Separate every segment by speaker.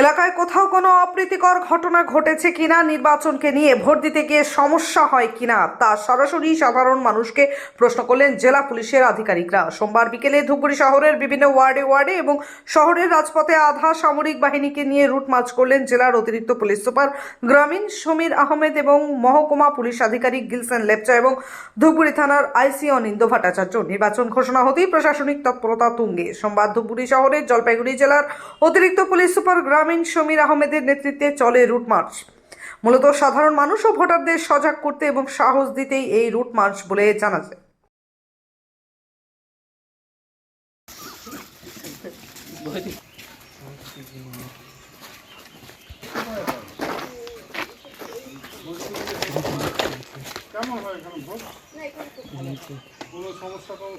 Speaker 1: এলাকায় কোথাও কোনো অপ্রীতিকর ঘটনা ঘটেছে কিনা, নির্বাচনকে নিয়ে ভোট দিতে গিয়ে সমস্যা হয় কিনা, তা সরাসরি সাধারণ মানুষকে প্রশ্ন করলেন জেলা পুলিশের আধিকারিকরা। সোমবার বিকেলে ধুপগুড়ি শহরের বিভিন্ন ওয়ার্ডে ওয়ার্ডে এবং শহরের রাজপথে আধা সামরিক বাহিনীকে নিয়ে রুট মার্চ করলেন জেলার অতিরিক্ত পুলিশ সুপার গ্রামীণ সমীর আহমেদ এবং মহকুমা পুলিশ আধিকারিক গিলসেন লেপচা এবং ধুপগুড়ি থানার আইসি অনিন্দ ভট্টাচার্য। নির্বাচন ঘোষণা হতেই প্রশাসনিক তৎপরতা তুঙ্গে। সোমবার ধুপগুড়ি শহরের জলপাইগুড়ি জেলার অতিরিক্ত পুলিশ সুপার গ্রামীণ সমীর আহমেদের নেতৃত্বে চলে রুট মার্চ মূলত সাধারণ মানুষ ও ভোটারদের সজাগ করতে এবং সাহস দিতেই এই রুট মার্চ বলে জানা যায়
Speaker 2: কেমন হয় এখানে ভোট কোনো সমস্যা কোনো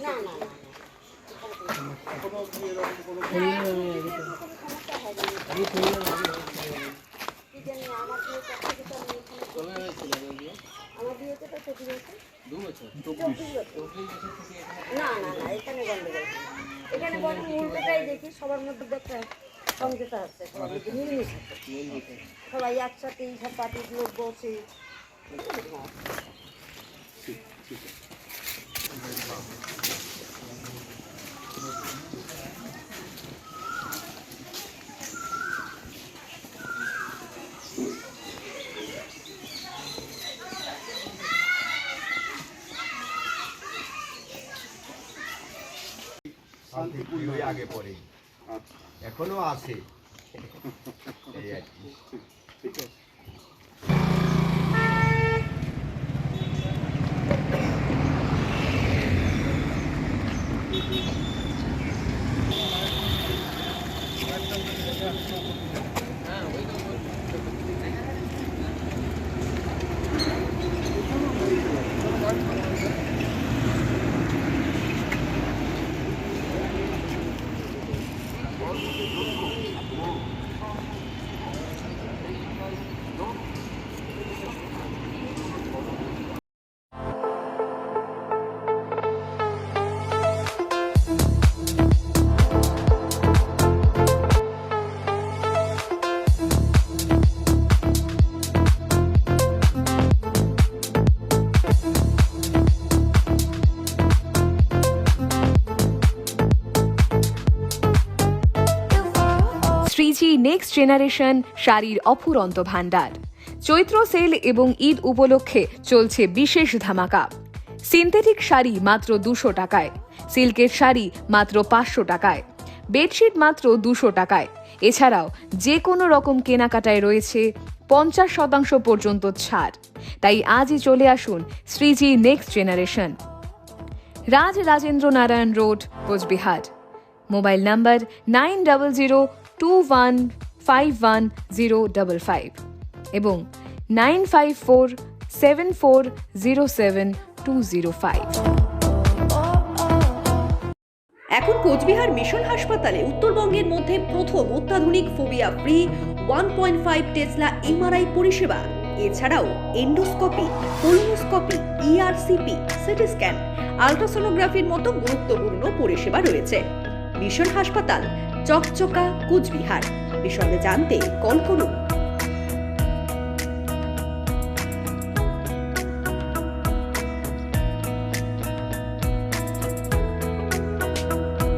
Speaker 2: এরকম কোনো
Speaker 3: না না না এখানে গন্ডগোল এখানে বড় মুহূর্তটাই দেখি সবার মধ্যে একটা সমঝোতা আছে। সবাই একসাথে সব পার্টির লোক বসে
Speaker 4: ওই আগে পরে এখনও আছে। এই আর
Speaker 2: ঠিক আছে
Speaker 5: শ্রীজি নেক্সট জেনারেশন শাড়ির অফুরন্ত ভাণ্ডার। চৈত্র সেল এবং ঈদ উপলক্ষে চলছে বিশেষ ধামাকা। সিনথেটিক শাড়ি মাত্র দুশো টাকায়, সিল্কের শাড়ি মাত্র পাঁচশো টাকায়, বেডশিট মাত্র দুশো টাকায়। এছাড়াও যে কোনো রকম কেনাকাটায় রয়েছে পঞ্চাশ শতাংশ পর্যন্ত ছাড়। তাই আজই চলে আসুন Shreeji next generation Raj Rajendra Narayan road Cooch Behar. Mobile number nine double zero two one five one zero double five এবং nine five four seven four zero seven two zero five.
Speaker 6: এখন Cooch Behar mission হাসপাতালে উত্তরবঙ্গের মধ্যে প্রথম অত্যাধুনিক phobia free one point five tesla MRI পরিষেবা। এছাড়াও endoscopy colonoscopy ERCP CT scan, আলট্রাসোনোগ্রাফির মতো গুরুত্বপূর্ণ পরিষেবা রয়েছে। মিশন হাসপাতাল চকচকা কুচবিহার। বিষয়ে জানতে কল করুন।